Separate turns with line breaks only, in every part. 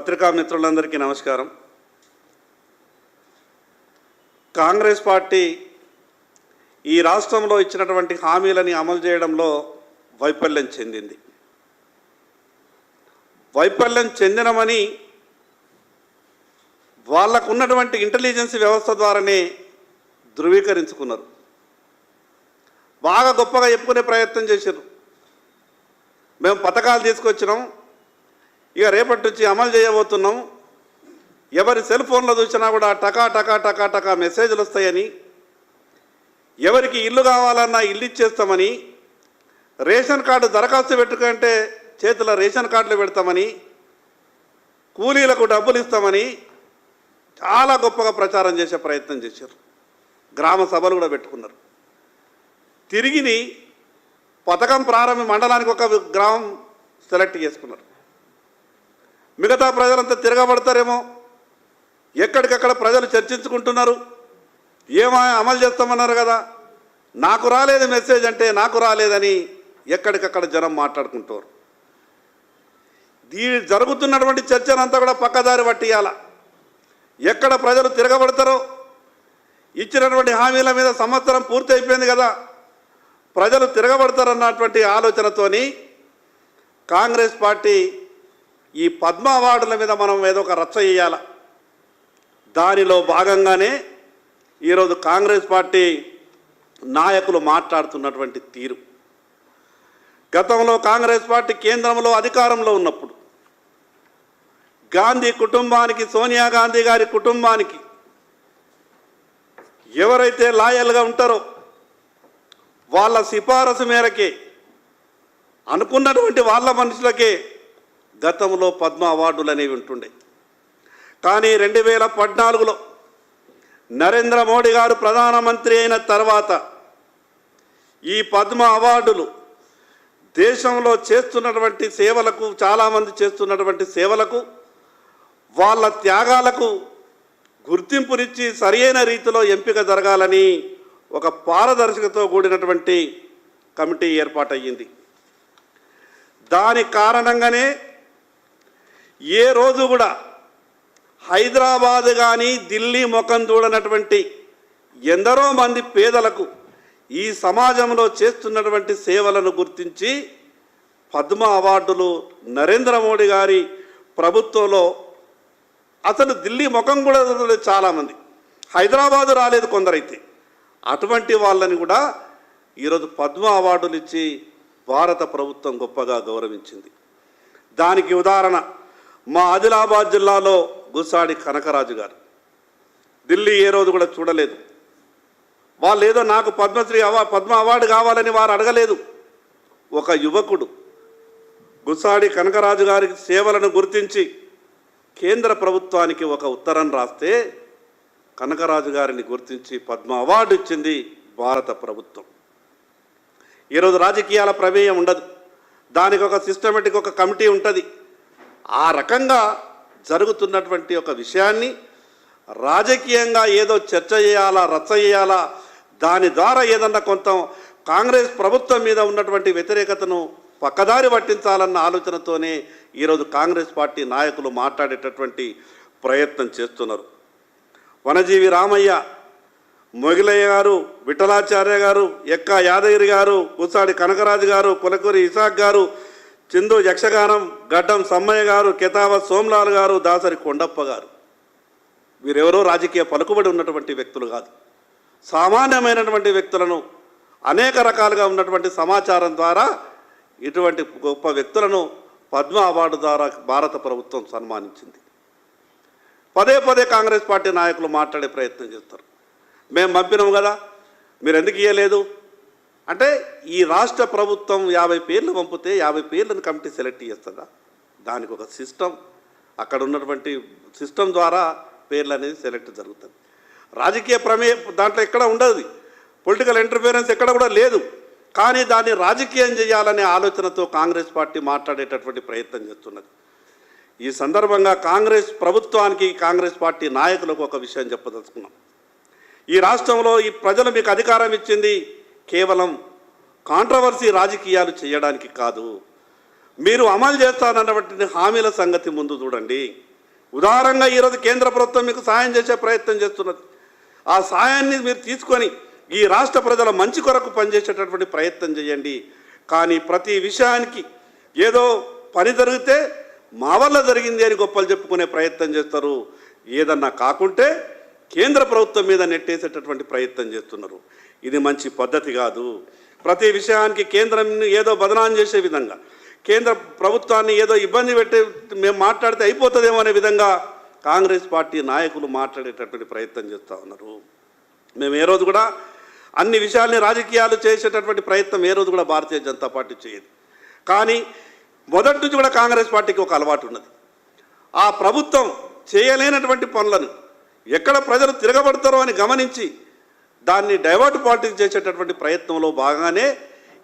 పత్రికా మిత్రులందరికీ నమస్కారం. కాంగ్రెస్ పార్టీ ఈ రాష్ట్రంలో ఇచ్చినటువంటి హామీలని అమలు చేయడంలో వైఫల్యం చెందింది. వైఫల్యం చెందినమని వాళ్ళకు ఉన్నటువంటి ఇంటెలిజెన్స్ వ్యవస్థ ద్వారానే ధృవీకరించుకున్నారు. బాగా గొప్పగా చెప్పుకునే ప్రయత్నం చేశారు మేము పథకాలు తీసుకొచ్చినాం ఇక రేపటి నుంచి అమలు చేయబోతున్నాం. ఎవరి సెల్ ఫోన్లో చూసినా కూడా టకా టకా టకా టకా మెసేజ్లు వస్తాయని ఎవరికి ఇల్లు కావాలన్నా ఇల్లు ఇచ్చేస్తామని రేషన్ కార్డు దరఖాస్తు పెట్టుకుంటే చేతిలో రేషన్ కార్డులు పెడతామని కూలీలకు డబ్బులు ఇస్తామని చాలా గొప్పగా ప్రచారం చేసే ప్రయత్నం చేశారు. గ్రామ సభలు కూడా పెట్టుకున్నారు. తిరిగిని పథకం ప్రారంభ మండలానికి ఒక గ్రామం సెలెక్ట్ చేసుకున్నారు. మిగతా ప్రజలంతా తిరగబడతారేమో? ఎక్కడికక్కడ ప్రజలు చర్చించుకుంటున్నారు. ఏమో అమలు చేస్తామన్నారు కదా. నాకు రాలేదు మెసేజ్ అంటే నాకు రాలేదని ఎక్కడికక్కడ జనం మాట్లాడుకుంటారు. దీ జరుగుతున్నటువంటి చర్చనంతా కూడా పక్కదారి పట్టియాల. ఎక్కడ ప్రజలు తిరగబడతారో? ఇచ్చినటువంటి హామీల మీద సంవత్సరం పూర్తి అయిపోయింది కదా. ప్రజలు తిరగబడతారన్నటువంటి ఆలోచనతోని కాంగ్రెస్ పార్టీ ఈ పద్మ అవార్డుల మీద మనం ఏదో ఒక రచ్చ చేయాల? దానిలో భాగంగానే ఈరోజు కాంగ్రెస్ పార్టీ నాయకులు మాట్లాడుతున్నటువంటి తీరు. గతంలో కాంగ్రెస్ పార్టీ కేంద్రంలో అధికారంలో ఉన్నప్పుడు గాంధీ కుటుంబానికి సోనియా గాంధీ గారి కుటుంబానికి ఎవరైతే లాయల్గా ఉంటారో వాళ్ళ సిఫారసు మేరకే అనుకున్నటువంటి వాళ్ళ మనుషులకే గతంలో పద్మ అవార్డులు అనేవి ఉంటుండే. కానీ రెండు వేల పద్నాలుగులో నరేంద్ర మోడీ గారు ప్రధానమంత్రి అయిన తర్వాత ఈ పద్మ అవార్డులు దేశంలో చేస్తున్నటువంటి సేవలకు చాలామంది చేస్తున్నటువంటి సేవలకు వాళ్ళ త్యాగాలకు గుర్తింపునిచ్చి సరియైన రీతిలో ఎంపిక జరగాలని ఒక పారదర్శకతో కూడినటువంటి కమిటీ ఏర్పాటయ్యింది. దాని కారణంగానే ఏ రోజు కూడా హైదరాబాద్ కానీ ఢిల్లీ ముఖం చూడనటువంటి ఎందరో మంది పేదలకు ఈ సమాజంలో చేస్తున్నటువంటి సేవలను గుర్తించి పద్మ అవార్డులు నరేంద్ర మోడీ గారి ప్రభుత్వంలో అసలు ఢిల్లీ ముఖం కూడా చాలామంది. హైదరాబాదు రాలేదు కొందరైతే. అటువంటి వాళ్ళని కూడా ఈరోజు పద్మ అవార్డులు ఇచ్చి భారత ప్రభుత్వం గొప్పగా గౌరవించింది. దానికి ఉదాహరణ మా ఆదిలాబాద్ జిల్లాలో గుసాడి కనకరాజు గారు. ఢిల్లీ ఏ రోజు కూడా చూడలేదు. వాళ్ళు ఏదో నాకు పద్మశ్రీ అవా పద్మ అవార్డు కావాలని వారు అడగలేదు. ఒక యువకుడు గుసాడి కనకరాజు గారికి సేవలను గుర్తించి కేంద్ర ప్రభుత్వానికి ఒక ఉత్తరం రాస్తే కనకరాజు గారిని గుర్తించి పద్మ అవార్డు ఇచ్చింది భారత ప్రభుత్వం. ఈరోజు రాజకీయాల ప్రమేయం ఉండదు. దానికి ఒక సిస్టమేటిక్ ఒక కమిటీ ఉంటుంది. ఆ రకంగా జరుగుతున్నటువంటి ఒక విషయాన్ని రాజకీయంగా ఏదో చర్చ చేయాలా రచ్చ చేయాలా దాని ద్వారా ఏదన్నా కొంత కాంగ్రెస్ ప్రభుత్వం మీద ఉన్నటువంటి వ్యతిరేకతను పక్కదారి పట్టించాలన్న ఆలోచనతోనే ఈరోజు కాంగ్రెస్ పార్టీ నాయకులు మాట్లాడేటటువంటి ప్రయత్నం చేస్తున్నారు. వనజీవి రామయ్య మొగిలయ్య గారు విఠలాచార్య గారు ఎక్క యాదగిరి గారు కుసాడి కనకరాజు గారు కులకూరి ఇసాక్ గారు చిందు యక్షగానం గడ్డం సమ్మయ్య గారు కెతావ సోమలాల్ గారు దాసరి కొండప్ప గారు. వీరెవరో రాజకీయ పలుకుబడి ఉన్నటువంటి వ్యక్తులు కాదు. సామాన్యమైనటువంటి వ్యక్తులను అనేక రకాలుగా ఉన్నటువంటి సమాచారం ద్వారా ఇటువంటి గొప్ప వ్యక్తులను పద్మ అవార్డు ద్వారా భారత ప్రభుత్వం సన్మానించింది. పదే పదే కాంగ్రెస్ పార్టీ నాయకులు మాట్లాడే ప్రయత్నం చేస్తారు. మేము పంపినాం కదా మీరు ఎందుకు ఇవ్వలేదు అంటే ఈ రాష్ట్ర ప్రభుత్వం యాభై పేర్లు పంపితే యాభై పేర్లను కమిటీ సెలెక్ట్ చేస్తుందా? దానికి ఒక సిస్టమ్. అక్కడ ఉన్నటువంటి సిస్టమ్ ద్వారా పేర్లు అనేది సెలెక్ట్ జరుగుతుంది. రాజకీయ ప్రమేయం దాంట్లో ఎక్కడ ఉండదు. పొలిటికల్ ఇంటర్ఫియరెన్స్ ఎక్కడ కూడా లేదు. కానీ దాన్ని రాజకీయం చేయాలనే ఆలోచనతో కాంగ్రెస్ పార్టీ మాట్లాడేటటువంటి ప్రయత్నం చేస్తున్నది. ఈ సందర్భంగా కాంగ్రెస్ ప్రభుత్వానికి కాంగ్రెస్ పార్టీ నాయకులకు ఒక విషయం చెప్పదలుచుకున్నాం. ఈ రాష్ట్రంలో ఈ ప్రజలు మీకు అధికారం ఇచ్చింది కేవలం కాంట్రవర్సీ రాజకీయాలు చేయడానికి కాదు మీరు అమలు చేస్తానన్నటువంటి హామీల సంగతి ముందు చూడండి. ఉదారంగా ఈరోజు కేంద్ర ప్రభుత్వం మీకు సాయం చేసే ప్రయత్నం చేస్తున్నది. ఆ సాయాన్ని మీరు తీసుకొని ఈ రాష్ట్ర ప్రజల మంచి కొరకు పనిచేసేటటువంటి ప్రయత్నం చేయండి. కానీ ప్రతి విషయానికి ఏదో పని జరిగితే మా వల్ల జరిగింది అని గొప్పలు చెప్పుకునే ప్రయత్నం చేస్తారు. ఏదన్నా కాకుంటే కేంద్ర ప్రభుత్వం మీద నెట్టేసేటటువంటి ప్రయత్నం చేస్తున్నారు. ఇది మంచి పద్ధతి కాదు. ప్రతి విషయానికి కేంద్రం ఏదో బదనాం చేసే విధంగా కేంద్ర ప్రభుత్వాన్ని ఏదో ఇబ్బంది పెట్టే మేము మాట్లాడితే అయిపోతుందేమో అనే విధంగా కాంగ్రెస్ పార్టీ నాయకులు మాట్లాడేటటువంటి ప్రయత్నం చేస్తూ ఉన్నారు. మేము ఏ రోజు కూడా అన్ని విషయాల్ని రాజకీయాలు చేసేటటువంటి ప్రయత్నం ఏ రోజు కూడా భారతీయ జనతా పార్టీ చేయదు. కానీ మొదటి నుంచి కూడా కాంగ్రెస్ పార్టీకి ఒక అలవాటు ఉన్నది. ఆ ప్రభుత్వం చేయలేనటువంటి పనులను ఎక్కడ ప్రజలు తిరగబడతారో అని గమనించి దాన్ని డైవర్ట్ పాలిటిక్స్ చేసేటటువంటి ప్రయత్నంలో భాగంగానే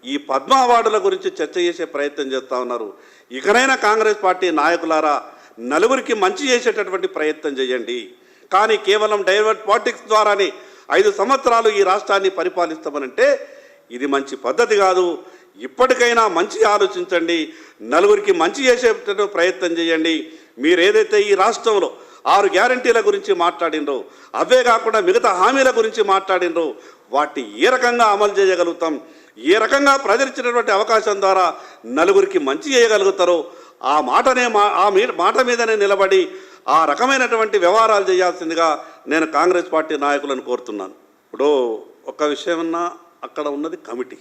ఈ పద్మ అవార్డుల గురించి చర్చ చేసే ప్రయత్నం చేస్తూ ఉన్నారు. ఇకనైనా కాంగ్రెస్ పార్టీ నాయకులారా నలుగురికి మంచి చేసేటటువంటి ప్రయత్నం చేయండి. కానీ కేవలం డైవర్ట్ పాలిటిక్స్ ద్వారానే ఐదు సంవత్సరాలు ఈ రాష్ట్రాన్ని పరిపాలిస్తామనంటే ఇది మంచి పద్ధతి కాదు. ఇప్పటికైనా మంచి ఆలోచించండి. నలుగురికి మంచి చేసేటటువంటి ప్రయత్నం చేయండి. మీరు ఏదైతే ఈ రాష్ట్రంలో ఆరు గ్యారంటీల గురించి మాట్లాడినరు. అవే కాకుండా మిగతా హామీల గురించి మాట్లాడినరు. వాటిని ఏ రకంగా అమలు చేయగలుగుతాం? ఏ రకంగా ప్రజలిచ్చినటువంటి అవకాశం ద్వారా నలుగురికి మంచి చేయగలుగుతారో? ఆ మాటనే మా ఆ మీ- మాట మీదనే నిలబడి ఆ రకమైనటువంటి వ్యవహారాలు చేయాల్సిందిగా నేను కాంగ్రెస్ పార్టీ నాయకులను కోరుతున్నాను. ఇప్పుడు ఒక విషయమన్నా అక్కడ ఉన్నది కమిటీ.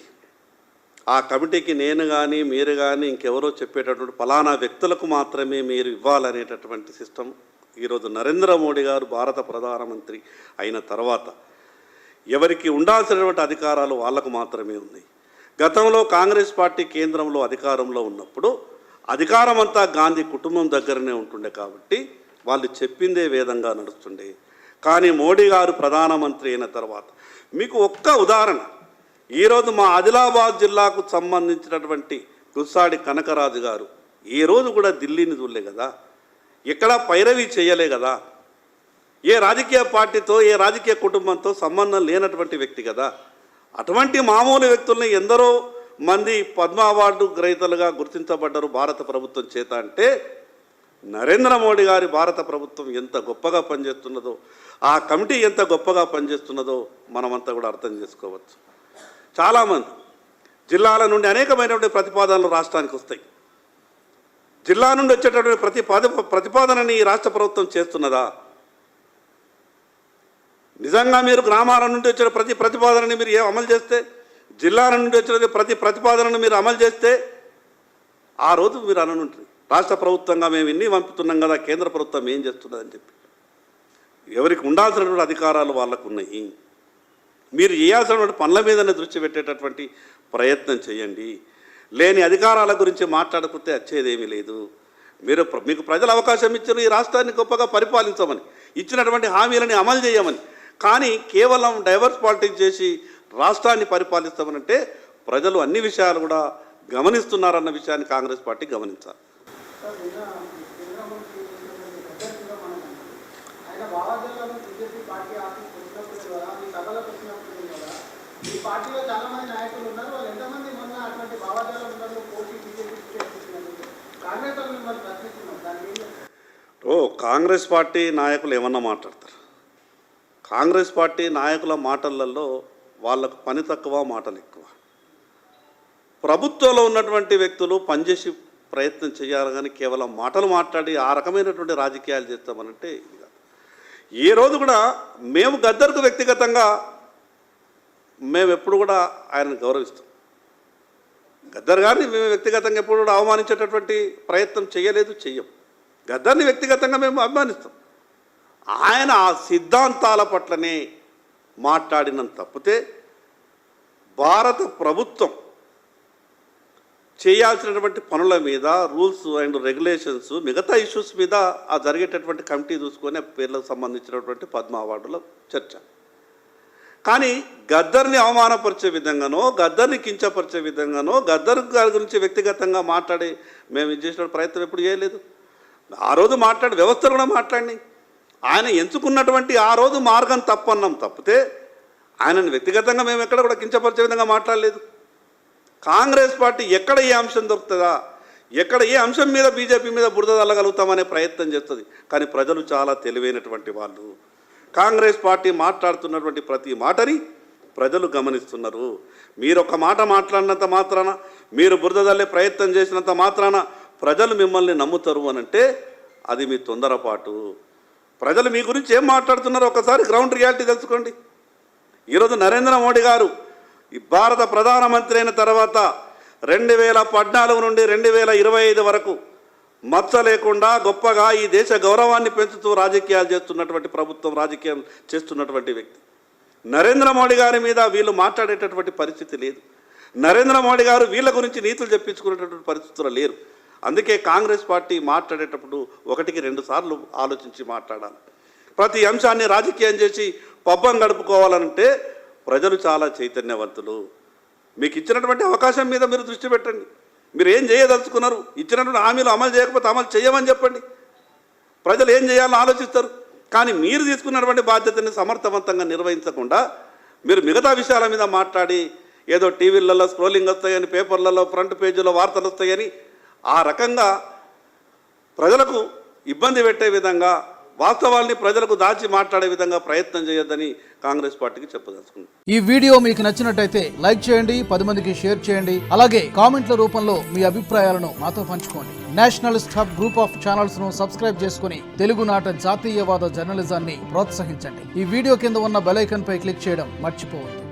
ఆ కమిటీకి నేను కానీ మీరు కానీ ఇంకెవరో చెప్పేటటువంటి ఫలానా వ్యక్తులకు మాత్రమే మీరు ఇవ్వాలనేటటువంటి సిస్టమ్ ఈరోజు నరేంద్ర మోడీ గారు భారత ప్రధానమంత్రి అయిన తర్వాత ఎవరికి ఉండాల్సినటువంటి అధికారాలు వాళ్ళకు మాత్రమే ఉన్నాయి. గతంలో కాంగ్రెస్ పార్టీ కేంద్రంలో అధికారంలో ఉన్నప్పుడు అధికారం అంతా గాంధీ కుటుంబం దగ్గరనే ఉంటుండే కాబట్టి వాళ్ళు చెప్పిందే వేదంగా నడుస్తుండే. కానీ మోడీ గారు ప్రధానమంత్రి అయిన తర్వాత మీకు ఒక్క ఉదాహరణ. ఈరోజు మా ఆదిలాబాద్ జిల్లాకు సంబంధించినటువంటి గుస్సాడి కనకరాజు గారు ఏ రోజు కూడా ఢిల్లీని చూడలే కదా. ఇక్కడ పైరవి చేయలే కదా. ఏ రాజకీయ పార్టీతో ఏ రాజకీయ కుటుంబంతో సంబంధం లేనటువంటి వ్యక్తి కదా. అటువంటి మామూలు వ్యక్తుల్ని ఎందరో మంది పద్మ అవార్డు గ్రహీతలుగా గుర్తించబడ్డారు భారత ప్రభుత్వం చేత అంటే నరేంద్ర మోడీ గారి భారత ప్రభుత్వం ఎంత గొప్పగా పనిచేస్తున్నదో ఆ కమిటీ ఎంత గొప్పగా పనిచేస్తున్నదో మనమంతా కూడా అర్థం చేసుకోవచ్చు. చాలామంది జిల్లాల నుండి అనేకమైనటువంటి ప్రతిపాదనలు రాష్ట్రానికి వస్తాయి. జిల్లా నుండి వచ్చేటటువంటి ప్రతి ప్రతిపాదనని ఈ రాష్ట్ర ప్రభుత్వం చేస్తున్నదా? నిజంగా మీరు గ్రామాల నుండి వచ్చిన ప్రతి ప్రతిపాదనని మీరు ఏ అమలు చేస్తే జిల్లాల నుండి వచ్చిన ప్రతి ప్రతిపాదనను మీరు అమలు చేస్తే ఆ రోజు మీరు అననుంటుంది రాష్ట్ర ప్రభుత్వంగా మేము ఇన్ని పంపుతున్నాం కదా కేంద్ర ప్రభుత్వం ఏం చేస్తున్నదని చెప్పి. ఎవరికి ఉండాల్సినటువంటి అధికారాలు వాళ్ళకు ఉన్నాయి మీరు చేయాల్సినటువంటి పనుల మీదనే దృష్టి పెట్టేటటువంటి ప్రయత్నం చేయండి. లేని అధికారాల గురించి మాట్లాడకపోతే వచ్చేదేమీ లేదు. మీరు ప్ర- మీకు ప్రజలు అవకాశం ఇచ్చారు ఈ రాష్ట్రాన్ని గొప్పగా పరిపాలించమని ఇచ్చినటువంటి హామీలని అమలు చేయమని కానీ కేవలం డైవర్స్ పాలిటిక్స్ చేసి రాష్ట్రాన్ని పరిపాలిస్తామనంటే ప్రజలు అన్ని విషయాలు కూడా గమనిస్తున్నారన్న విషయాన్ని కాంగ్రెస్ పార్టీ గమనించాలి.
పార్టీలో చాలా మంది నాయకులు అభ్యర్థిగా మనం ఆయన భావజాలను బీజేపీ పార్టీ ఆఫీస్ వచ్చినప్పుడు కదా మీ సభలకు వచ్చినప్పుడు కదా ఈ పార్టీలో చాలా మంది నాయకులు ఉన్నారు వాళ్ళు ఎంతమంది మొన్న అటువంటి భావజాలం ఉన్నారు పోటీ బీజేపీ కాంగ్రెస్ వాళ్ళు మిమ్మల్ని ప్రశ్నిస్తున్నారు దాన్ని ఏం చెప్తారు?
ఓ కాంగ్రెస్ పార్టీ నాయకులు ఏమన్నా మాట్లాడతారు? కాంగ్రెస్ పార్టీ నాయకుల మాటలలో వాళ్ళకు పని తక్కువ మాటలు ఎక్కువ. ప్రభుత్వంలో ఉన్నటువంటి వ్యక్తులు పనిచేసి ప్రయత్నం చేయాలి కానీ కేవలం మాటలు మాట్లాడి ఆ రకమైనటువంటి రాజకీయాలు చేస్తామనంటే ఇది కాదు. ఏ రోజు కూడా మేము గద్దర్కు వ్యక్తిగతంగా మేము ఎప్పుడు కూడా ఆయనను గౌరవిస్తాం. గద్దర్ గారిని మేము వ్యక్తిగతంగా ఎప్పుడు కూడా అవమానించేటటువంటి ప్రయత్నం చేయలేదు చెయ్యం. గద్దర్ని వ్యక్తిగతంగా మేము అభిమానిస్తాం. ఆయన ఆ సిద్ధాంతాల పట్లనే మాట్లాడినంత తప్పితే భారత ప్రభుత్వం చేయాల్సినటువంటి పనుల మీద రూల్స్ అండ్ రెగ్యులేషన్స్ మిగతా ఇష్యూస్ మీద ఆ జరిగేటటువంటి కమిటీ చూసుకొని పేర్లకు సంబంధించినటువంటి పద్మ అవార్డుల చర్చ. కానీ గద్దర్ని అవమానపరిచే విధంగానో గద్దర్ని కించపరిచే విధంగానో గద్దర్ గారి గురించి వ్యక్తిగతంగా మాట్లాడి మేము ఇది చేసిన ప్రయత్నం ఎప్పుడు చేయలేదు. ఆ రోజు మాట్లాడి వ్యవస్థలు కూడా మాట్లాడినాయి ఆయన ఎంచుకున్నటువంటి ఆ రోజు మార్గం తప్పన్నాం తప్పితే ఆయనను వ్యక్తిగతంగా మేము ఎక్కడ కూడా కించపరిచే విధంగా మాట్లాడలేదు. కాంగ్రెస్ పార్టీ ఎక్కడ ఏ అంశం దొరుకుతుందా? ఎక్కడ ఏ అంశం మీద బీజేపీ మీద బురద తల్లగలుగుతామనే ప్రయత్నం చేస్తుంది. కానీ ప్రజలు చాలా తెలివైనటువంటి వాళ్ళు. కాంగ్రెస్ పార్టీ మాట్లాడుతున్నటువంటి ప్రతి మాటని ప్రజలు గమనిస్తున్నారు. మీరు ఒక మాట మాట్లాడినంత మాత్రాన మీరు బురద తల్లే ప్రయత్నం చేసినంత మాత్రాన ప్రజలు మిమ్మల్ని నమ్ముతారు అని అంటే అది మీ తొందరపాటు. ప్రజలు మీ గురించి ఏం మాట్లాడుతున్నారో ఒకసారి గ్రౌండ్ రియాలిటీ తెలుసుకోండి. ఈరోజు నరేంద్ర మోడీ గారు ఈ భారత ప్రధానమంత్రి అయిన తర్వాత రెండు వేల పద్నాలుగు నుండి రెండు వేల ఇరవై ఐదు వరకు మచ్చ లేకుండా గొప్పగా ఈ దేశ గౌరవాన్ని పెంచుతూ రాజకీయాలు చేస్తున్నటువంటి ప్రభుత్వం రాజకీయం చేస్తున్నటువంటి వ్యక్తి. నరేంద్ర మోడీ గారి మీద వీళ్ళు మాట్లాడేటటువంటి పరిస్థితి లేదు. నరేంద్ర మోడీ గారు వీళ్ళ గురించి నీతులు చెప్పించుకునేటటువంటి పరిస్థితులు లేరు. అందుకే కాంగ్రెస్ పార్టీ మాట్లాడేటప్పుడు ఒకటికి రెండు సార్లు ఆలోచించి మాట్లాడాలి. ప్రతి అంశాన్ని రాజకీయం చేసి పబ్బం గడుపుకోవాలంటే ప్రజలు చాలా చైతన్యవంతులు. మీకు ఇచ్చినటువంటి అవకాశం మీద మీరు దృష్టి పెట్టండి. మీరు ఏం చేయదలుచుకున్నారు? ఇచ్చినటువంటి హామీలు అమలు చేయకపోతే అమలు చేయమని చెప్పండి. ప్రజలు ఏం చేయాలని ఆలోచిస్తారు? కానీ మీరు తీసుకున్నటువంటి బాధ్యతని సమర్థవంతంగా నిర్వహించకుండా మీరు మిగతా విషయాల మీద మాట్లాడి ఏదో టీవీలలో స్క్రోలింగ్ వస్తాయని పేపర్లలో ఫ్రంట్ పేజీలో వార్తలు వస్తాయని ఆ రకంగా ప్రజలకు ఇబ్బంది పెట్టే విధంగా వాస్తవాల్ని ప్రజలకు దాచి మాట్లాడే విధంగా ప్రయత్నం చేయొద్దని కాంగ్రెస్ పార్టీకి చెప్పదలుచుకున్నాను
ఈ వీడియో మీకు నచ్చినట్టయితే లైక్ చేయండి పది మందికి షేర్ చేయండి అలాగే కామెంట్ల రూపంలో మీ అభిప్రాయాలను మాతో పంచుకోండి. నేషనలిస్ట్ హబ్ గ్రూప్ ఆఫ్ ఛానల్స్ను సబ్స్క్రైబ్ చేసుకుని తెలుగునాట జాతీయవాద జర్నలిజాన్ని ప్రోత్సహించండి. ఈ వీడియో కింద ఉన్న బెలైకన్ పై క్లిక్ చేయడం మర్చిపోవద్దు.